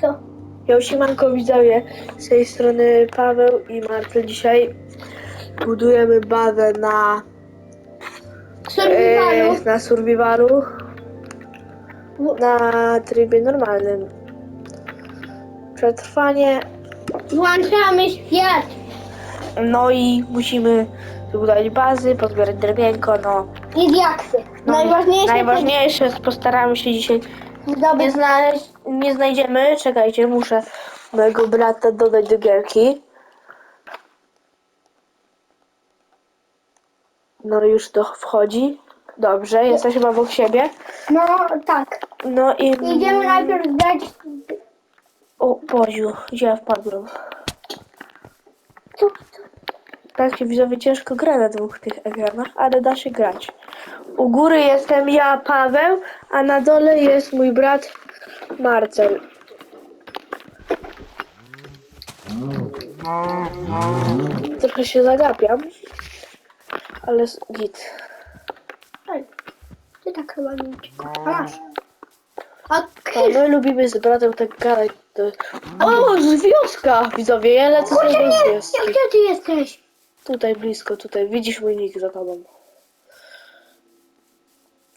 Co? Ja siemanko widzowie, z tej strony Paweł i Marcel. Dzisiaj budujemy bazę na, Survivalu. e, na survivalu, na trybie normalnym. Przetrwanie, Włączamy świat. no i musimy zbudować bazy, pozbierać drewienko, no. I diaksy. no Najważniejsze Najważniejsze, postaramy się dzisiaj zdobyć. nie znaleźć, nie znajdziemy, czekajcie, muszę mojego brata dodać do gierki. No już to wchodzi. Dobrze, jesteśmy obok siebie. No tak. No i... Idziemy najpierw dać. O Boziu, gdzie ja wpadłem? Co? Tak się widzowie ciężko gra na dwóch tych ekranach, ale da się grać. U góry jestem ja, Paweł, a na dole jest mój brat Marcel. Trochę się zagapiam, ale s- git. Ej, Ty tak chyba nie uciekasz. A my lubimy z bratem tak gadać. To... O, z wioska! Widzowie, ja lecę Kurczę, sobie z nie! wioski. Gdzie ty jesteś? Tutaj blisko, tutaj. Widzisz mój nick za tobą.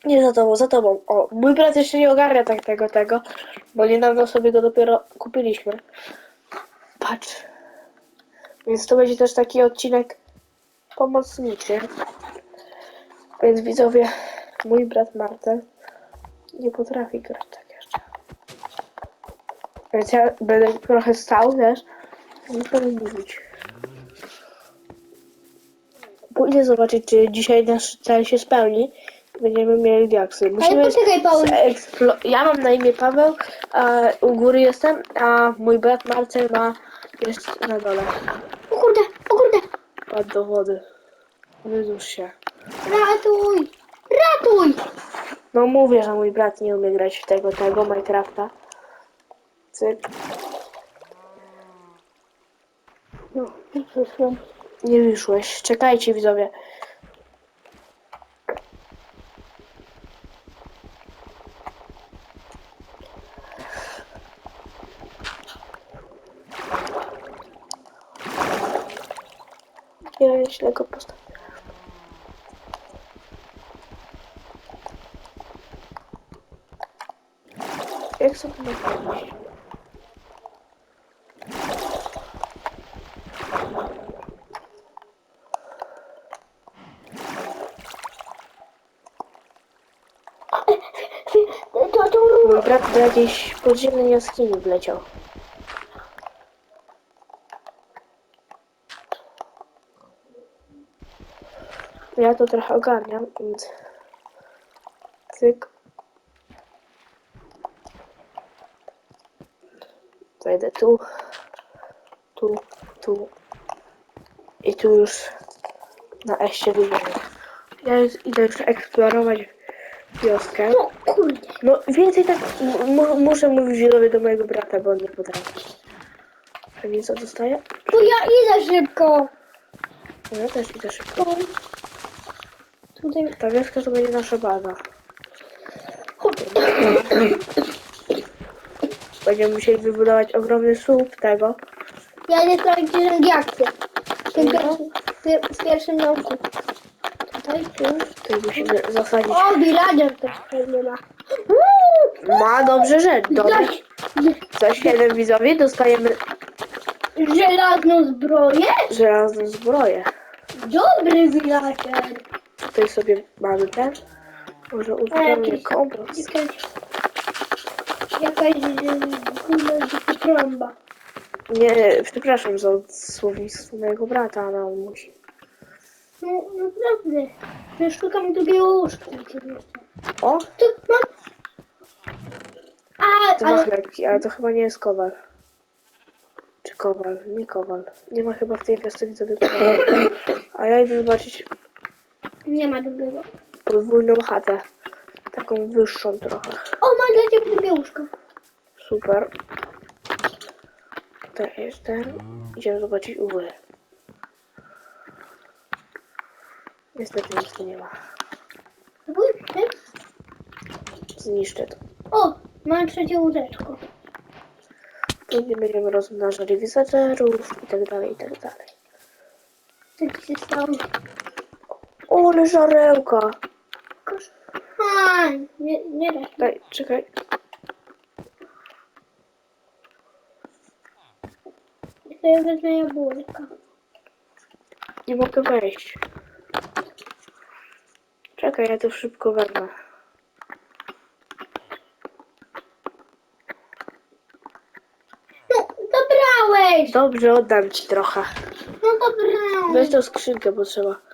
Nie za tobą, za tobą. O, mój brat jeszcze nie ogarnia tak tego, tego, bo niedawno sobie go dopiero kupiliśmy. Patrz. Więc to będzie też taki odcinek pomocniczy. Więc widzowie, mój brat Marcel nie potrafi grać tak jeszcze. Więc ja będę trochę stał, wiesz, nie powiem mówić. Pójdę zobaczyć, czy dzisiaj nasz cel się spełni. Będziemy mieli diaksy. Musimy poczekaj, Paweł. zaeksplo- Ja mam na imię Paweł, a u góry jestem, a mój brat Marcel ma jest na dole. O kurde, o kurde. Padł do wody. Wyzusz się. Ratuj. Ratuj. No mówię, że mój brat nie umie grać w tego, tego Minecrafta. Cyk. No. Nie wyszłeś. Czekajcie widzowie. Ja źle go postawię. Jak sobie naprawić? Mój brat do jakiejś podziemnej jaskini wleciał. Ja to trochę ogarniam, więc... Cyk. Wejdę tu, tu, tu i tu już na się wyjdziemy. Ja już idę już eksplorować wioskę. No kurde. No więcej tak muszę mówić widzowie do mojego brata, bo on nie potrafi. Pewnie co dostaje? To ja idę szybko. No ja też idę szybko. To... Tutaj. Ta wioska to będzie nasza baza. Będziemy musieli wybudować ogromny słup tego. Ja nie sprawdzić, gdzie są diaksy. W pierwszym, domku. Tutaj, tu. Tutaj musimy zasadzić. O, villager też pewnie ma. Ma dobrze rzecz. Dobrze. Za 7 widzowie dostajemy żelazną zbroję? żelazną zbroję. Dobry villager. Tutaj sobie mamy ten. Może uzupełnię kompost. Jakaś, dzika trąba. Nie, przepraszam za słownictwo mojego brata, ale on musi. No naprawdę. Ja szukam drugiego łóżka. O, Tu mam. A, to ma ale chlebki, ale to chyba nie jest kowal. Czy kowal? Nie kowal. Nie ma chyba w tej sobie kowal. A ja idę zobaczyć nie ma drugiego. podwójną chatę. Taką wyższą trochę. O, ma dla ciebie drugie łóżko. Super. Tutaj jest ten. Idziemy zobaczyć u góry. Niestety nic tu nie ma. Zniszczę to. O, mam trzecie łóżeczko. Nie będziemy rozmnażali wizaczerów i tak dalej, i tak dalej. Co ci się stało? O, ale żarełka! A, nie, nie da się. Daj, czekaj. To ja wezmę jabłka. Nie mogę wejść. Czekaj, ja to szybko wezmę. No, dobrałeś! Dobrze, oddam ci trochę. No dobrałeś. Weź tą skrzynkę, bo trzeba.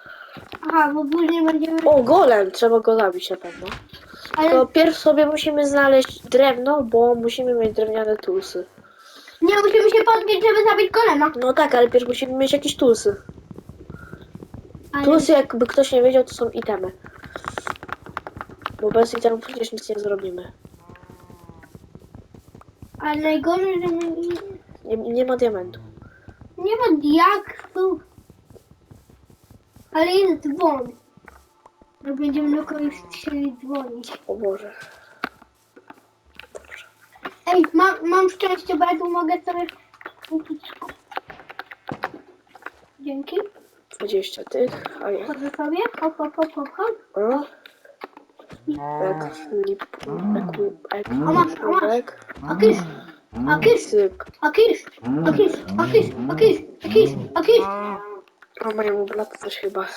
Aha, bo później będziemy... O, golem! Trzeba go zabić na pewno. Ale To pierw sobie musimy znaleźć drewno, bo musimy mieć drewniane tulsy. nie musimy się podbić, żeby zabić golema. No tak, ale pierw musimy mieć jakieś tulsy. Ale, Tulsy, jakby ktoś nie wiedział, to są itemy. Bo bez itemów przecież nic nie zrobimy. ale najgorzej, że nie, nie, Nie, nie ma diamentu. nie ma diaksów. Ale jest dzwon. Bo będziemy do kogoś chcieli dzwonić. O Boże. Ej, mam, mam szczęście, bo ja tu mogę sobie kupić. Dzięki. 20 tych, a ja. Chodzę sobie. Hop, hop, hop, hop, hop. O. Ekwip, ekwip, A masz, a masz. A kysz, a kysz, cyk. a kysz, a kysz, a kysz, a o, mają blata coś chyba.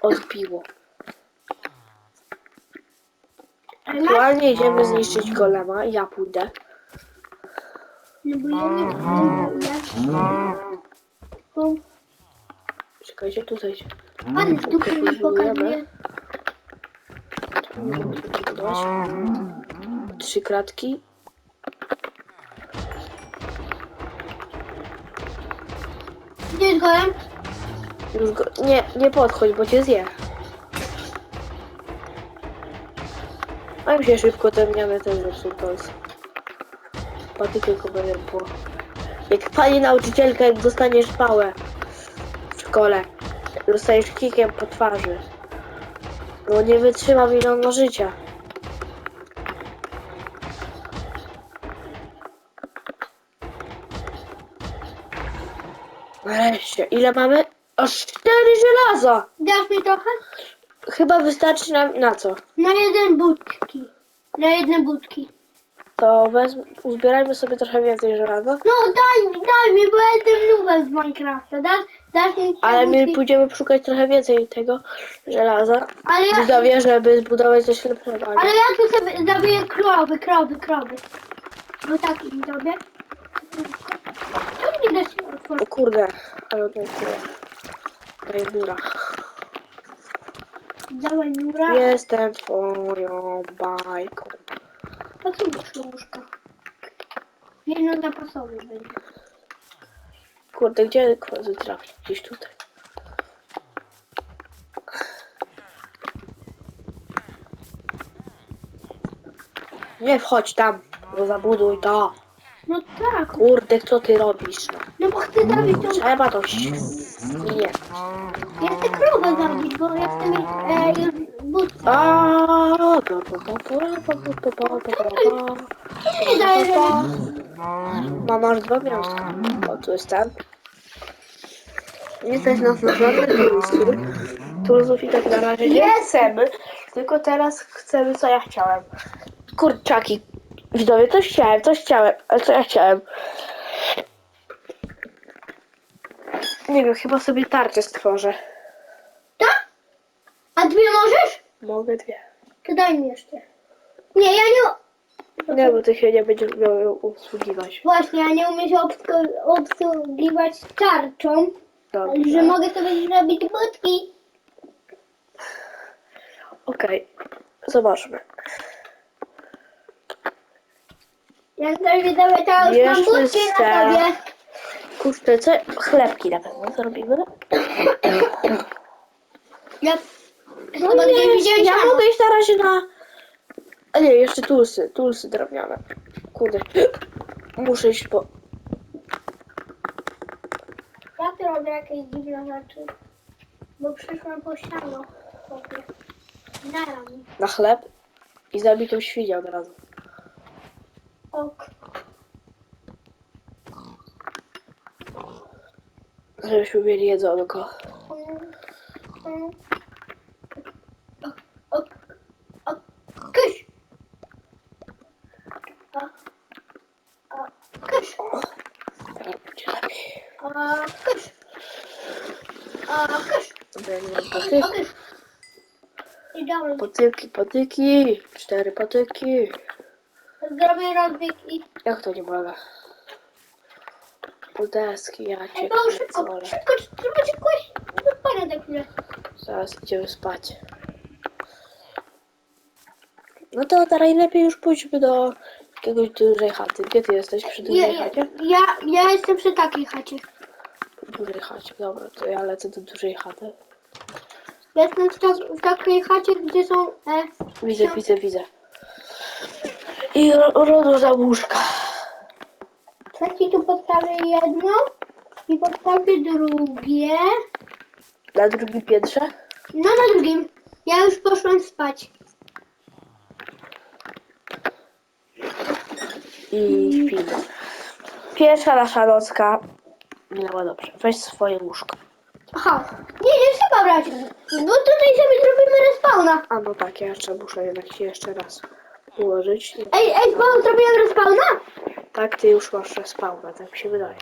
Odbiło. Aktualnie idziemy zniszczyć golema, ja pójdę. No bo ja nie mm. wiem. Czekajcie, tutaj się... Ale w dupę mi pokazuje. Trzy kratki Go... Nie, nie podchodź, bo cię zje. A mi się szybko te miany ten zepsuł końcu. Patykę będzie było. Jak pani nauczycielka, jak dostaniesz pałę w szkole, dostajesz kikiem po twarzy. No nie wytrzyma miliona życia. Nareszcie, ile mamy? Aż cztery żelaza! Dasz mi trochę? Chyba wystarczy nam na co? Na jeden budki. Na jedne budki. To wezm, uzbierajmy sobie trochę więcej żelaza. No daj mi, daj mi, bo ja jestem nubem z Minecrafta. Dasz, dasz mi Ale my budki? pójdziemy szukać trochę więcej tego żelaza. Ale ja, Widzowie, żeby zbudować coś lepszego. ale ja tu sobie zabiję krowy, krowy, krowy. No tak mi zrobię. Co mi da się O kurde, ale to jest Daj góra. Dawaj nura. Jestem twoją bajką. Po co masz łóżka? Jedno zapasowe będzie. Kurde, gdzie kozy trafić? Gdzieś tutaj. Nie wchodź tam, bo zabuduj to. No tak, Kurde, co ty robisz? No? no bo chcę zabić tą... Trzeba to nie. Ja chcę krowę zabić, bo ja chcę mieć e, już budki. A, pa, pa, pa, pa, pa, pa, pa, pa, pa, pa. Nie daje, że... Mam masz dwa miasta. O, tu jest ten. Nie stać nas na żadne tursy. Tursów i tak na razie nie chcemy. Tylko teraz chcemy, co ja chciałem. Kurczaki. Widzowie, coś chciałem, coś chciałem. Ale co ja chciałem? Nie wiem, chyba sobie tarczę stworzę. Tak? A dwie możesz? Mogę dwie. To daj mi jeszcze. Nie, ja nie... Nie, bo ty się nie będziesz miał ją usługiwać. Właśnie, ja nie umiem się obsku- obsługiwać tarczą, Dobrze. że mogę sobie zrobić budki. Okej, zobaczmy. Ja sobie widzowie, to już mam Jeszcze budki na sta- sobie. Kurczę, co? Chlebki na pewno zrobimy. Ja No chyba nie, widziałem ja mogę iść na razie na... A nie, jeszcze tulsy, tulsy drewniane. Kurde, muszę iść po... Ja tu robię jakieś dziwne rzeczy. Bo przyszłam po mi. na chleb i zabitą świnię od razu. Ok. Żebyśmy mieli jedzonko. O, kysz. Teraz będzie lepiej. O, kysz. Dobra, nie mam. Patyki, patyki. Cztery patyki. Zrobię rozbieg i... Jak to nie mogę? Po deski, ja cię Ej, Paweł, szybko, szybko, trzeba cię kłaść. Zostanie za chwilę. Zaraz idziemy spać. No to teraz lepiej już pójdźmy do jakiegoś dużej chaty. Gdzie ty jesteś? Przy dużej ja, chacie? ja, ja jestem przy takiej chacie. Dużej chacie. Dobra, to ja lecę do dużej chaty. Jestem w, tak, w takiej chacie, gdzie są... E, Widzę, widzę, widzę. I ro- rodo za łóżka. trzeci tu postawię jedno i postawię drugie. Na drugim piętrze? No na drugim. Ja już poszłam spać. I śpimy. Pierwsza nasza nocka minęła dobrze. Weź swoje łóżko. Aha. Nie, nie trzeba brać. Bo tutaj sobie zrobimy respawna. A no tak, ja jeszcze muszę jednak się jeszcze raz ułożyć. Ej, ej, bo zrobiłem respawna? Tak, ty już masz respawna, tak mi się wydaje.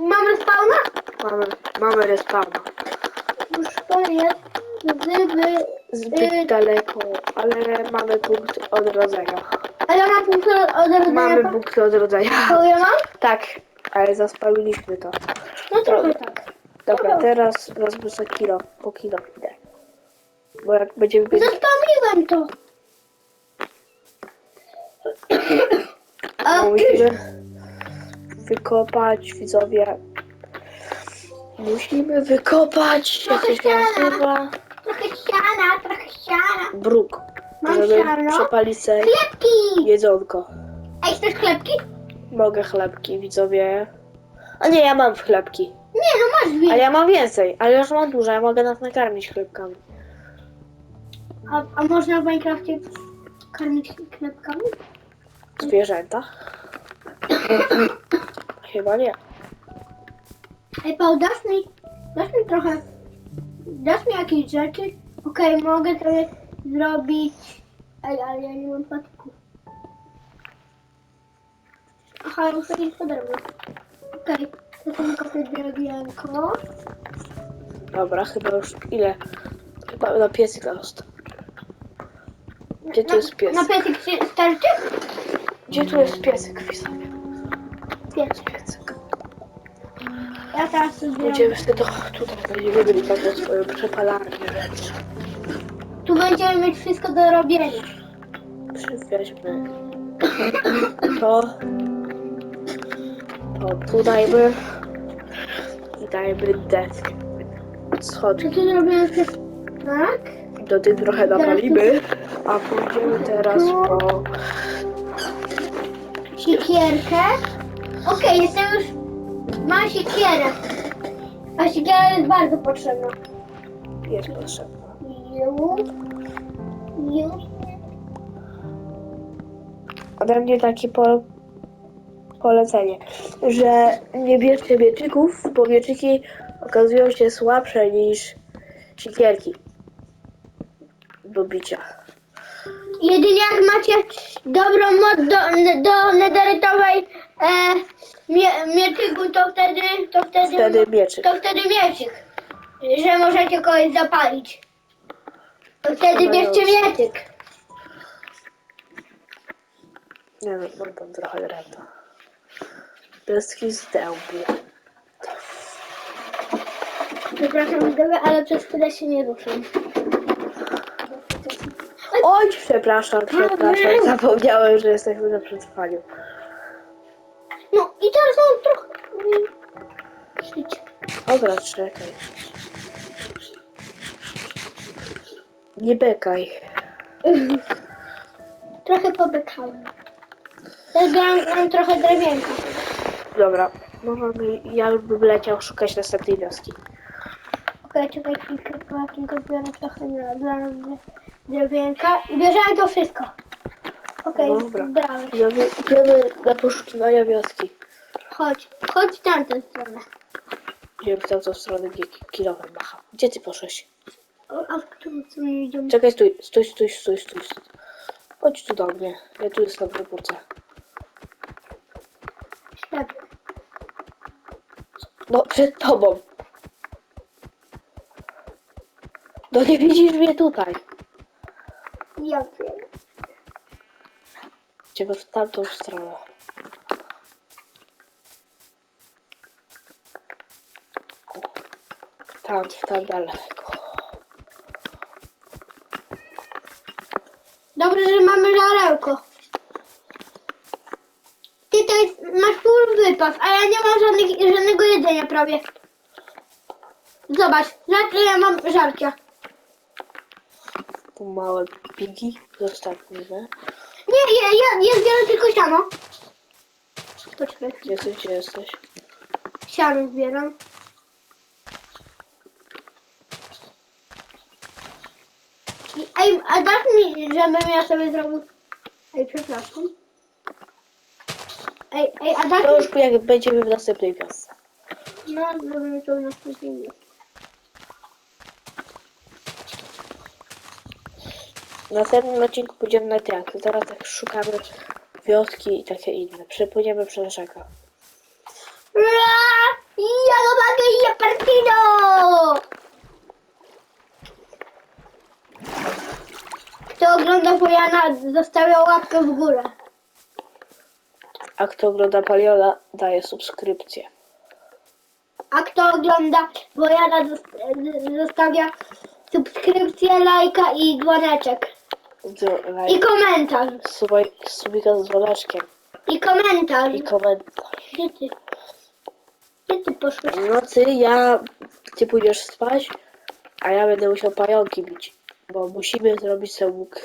Mam respawna? Mamy, mamy respawna. Już to jest gdyby... Zbyt Y- daleko, ale mamy punkt odrodzenia. A ja mam punkt od Mamy punkt odrodzenia. To ja mam? Tak, ale zaspałiliśmy to. No trochę tak. Dobra, teraz wezmę za kilo, po kilo idę. Bo jak będziemy mieli... Zostawiłem to. Musimy wykopać, widzowie. Musimy wykopać, jak to się Trochę nazywa? trochę siana, trochę siana. Bruk. Mam Żeby siano. przepalić sobie Chlebki! jedzonko. Ej, chcesz chlebki? Mogę chlebki, widzowie. A nie, ja mam chlebki. Nie, no masz dwie. Ale ja mam więcej, ale już mam dużo, ja mogę nas nakarmić chlebkami. A, a można w Minecrafcie karmić chlebkami? Zwierzęta? Chyba nie. Ej, Paul, dasz mi, dasz mi trochę, dasz mi jakieś rzeczy? Okej, mogę sobie zrobić, ej, ale ja nie mam patyków. Aha, muszę iść po drewno. Okej, to sobie kopię drewienko. Dobra, chyba już ile? Chyba na piecyk został. Gdzie tu jest pies? Na się starczy? Gdzie tu jest piesek, widzowie? Piecyk. Piecyk. Ja teraz sobie Będziemy wtedy tutaj będziemy mieli taką swoją przepalarnię rzeczy. Tu będziemy mieć wszystko do robienia. Weźmy to. To tu dajmy. I dajmy deskę. Schody. Tu zrobimy? Tak. Do tym trochę napalimy. A pójdziemy teraz po... Siekierkę. Okej, jestem już... Mam siekierę. A siekiera jest bardzo potrzebna. Jest potrzebna. Już. Już. Ode mnie takie po... polecenie, że nie bierzcie mieczyków, bo mieczyki okazują się słabsze niż siekierki do bicia. Jedynie jak macie dobrą moc do, do nederytowej e, mie, mieczyku, to wtedy, to wtedy, Wtedy mieczyk. to wtedy mieczyk. Że możecie kogoś zapalić. To wtedy No bierzcie mieczyk. Nie no, mam tam trochę drewna. Deski z dębu. Przepraszam, widzowie, ale przez chwilę się nie ruszam. Oj, przepraszam, przepraszam. Zapomniałem, że jesteśmy na przetrwaniu. No i teraz mam trochę... Życie. Dobra, czekaj. Nie bekaj. Trochę pobykałem. Też mam, mam trochę drewienka. Dobra, możemy, ja bym leciał szukać następnej wioski. Okej, czekaj chwilkę, bo ja tylko zbiorę trochę na, dla drewienka. I bierzemy to wszystko. Okej, Dobra. okay, Idziemy, idziemy na poszukiwania wioski. Chodź, chodź w tamtą stronę. Idziemy w tamtą stronę, gdzie ki- kilowem macha. Gdzie ty poszłeś? A w którą stronę idziemy? Czekaj, stój, stój, stój, stój, stój. stój. Chodź tu do mnie. Ja tu jestem na górce. Ślepy. No, przed tobą. No nie widzisz mnie tutaj. Ja wiem. Idziemy w tamtą stronę. Tam, tam daleko. Dobrze, że mamy żarełko. Ty to jest, masz full wypas, a ja nie mam żadnych, żadnego jedzenia prawie. Zobacz, na ja mam żarcia. Tu małe pigi zostawimy. Nie, ja, ja, ja zbieram tylko siano. Poczekaj, Gdzie jesteś, gdzie jesteś? siano zbieram. Ej, a dasz mi, żebym ja sobie zrobił... Ej, przepraszam. Ej, ej, a dasz To mi... już jak będziemy w następnej wiosce. No, zrobimy to na spóźnienie. W następnym odcinku pójdziemy na teatr. Teraz tak szukamy wioski i takie inne. Przepłyniemy przez rzekę. Ja lo mogę i ja partido! Kto ogląda Bojana, zostawia łapkę w górę. A kto ogląda Paliola, daje subskrypcję. A kto ogląda Bojana, zos- zostawia subskrypcję, lajka i dzwoneczek. Do, I like, komentarz. subaj, subika z dzwoneczkiem. I komentarz. I komentarz. Gdzie ty? Gdzie ty poszłeś? W nocy ja, ty pójdziesz spać, a ja będę musiał pająki bić. Bo musimy zrobić sobie łuk.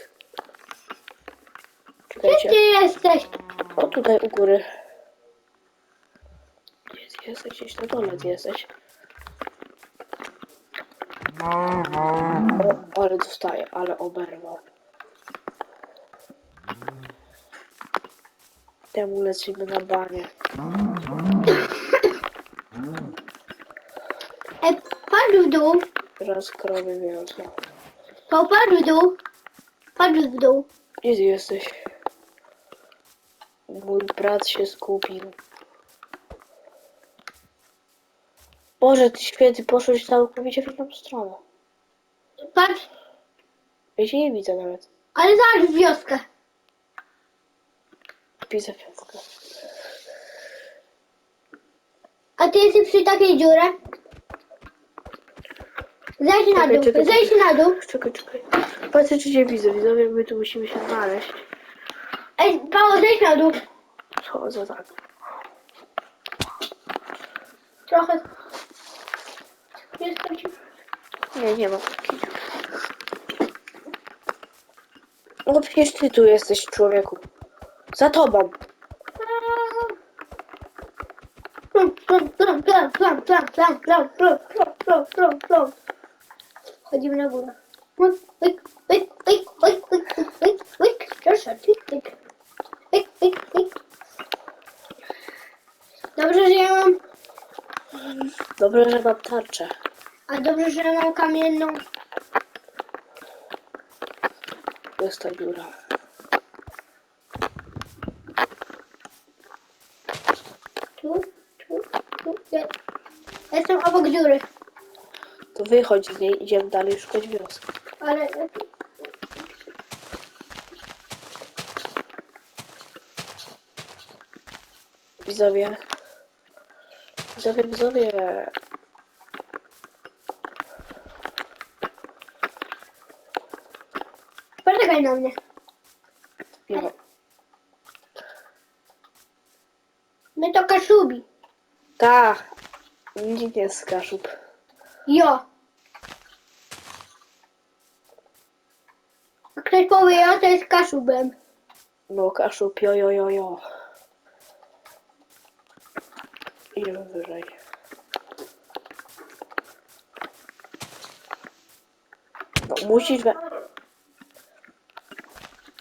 Gdzie Czekajcie. ty jesteś? O tutaj u góry. Gdzie ty jesteś? Gdzieś na dole ty jesteś. O, ale dostaję, ale oberwał. Temu lecimy na banie. Ej, patrz w dół. Teraz krowy wiosna. Popatrz w dół. Patrz w dół. Gdzie ty jesteś? Mój brat się skupił. Boże, ty święty, poszłeś całkowicie w inną stronę. Patrz, Ja się nie widzę nawet. ale zobacz wioskę. Widzę wioskę. A ty jesteś przy takiej dziurze? Zejdź na dół, czekaj, zejdź na dół. Czekaj, czekaj. Patrzę, czy cię widzę. Widzowie, my tu musimy się znaleźć. Ej, Paweł, zejdź na dół. Schodzę tak. Trochę. Jestem ci... Nie, nie ma takiej dziury. No przecież ty tu jesteś, człowieku. Za tobą. Chodzimy na górę. Dobrze, że ja mam... Dobrze, że mam tarczę. A dobrze, że ja mam kamienną. Jest ta dziura. Dziury, To wychodź z niej, idziemy dalej szukać wioski. ale... Widzowie. Widzowie, widzowie. Poczekaj na mnie. Nie ma. My to kaszubi. Tak. Nikt nie jest Kaszub. Jo. A ktoś powie, ja to jest kaszubem. No, Kaszub, jo, jo, jo, jo. Idziemy wyżej. No, musisz we...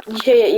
Dzisiaj